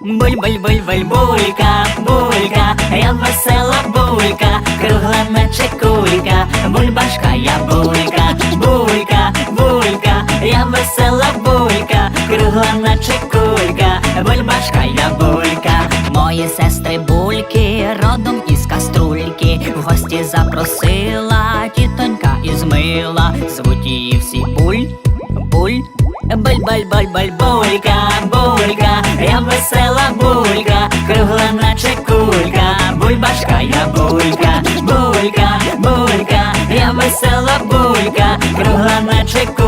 буль, буль, буль, буль, булька, булька, я весела булька, кругла наче кулька, бульбашка, я булька, булька, булька, я весела булька, кругла наче кулька, бульбашка, я булька, мої сестри бульки, родом із каструльки, в гості запросила тітонька із мила, звуть її всі буль, буль. Буль, булька, булька, я весела булька, кругла наче кулька, бульбашка, я булька, булька, булька, я весела булька, кругла наче кулька,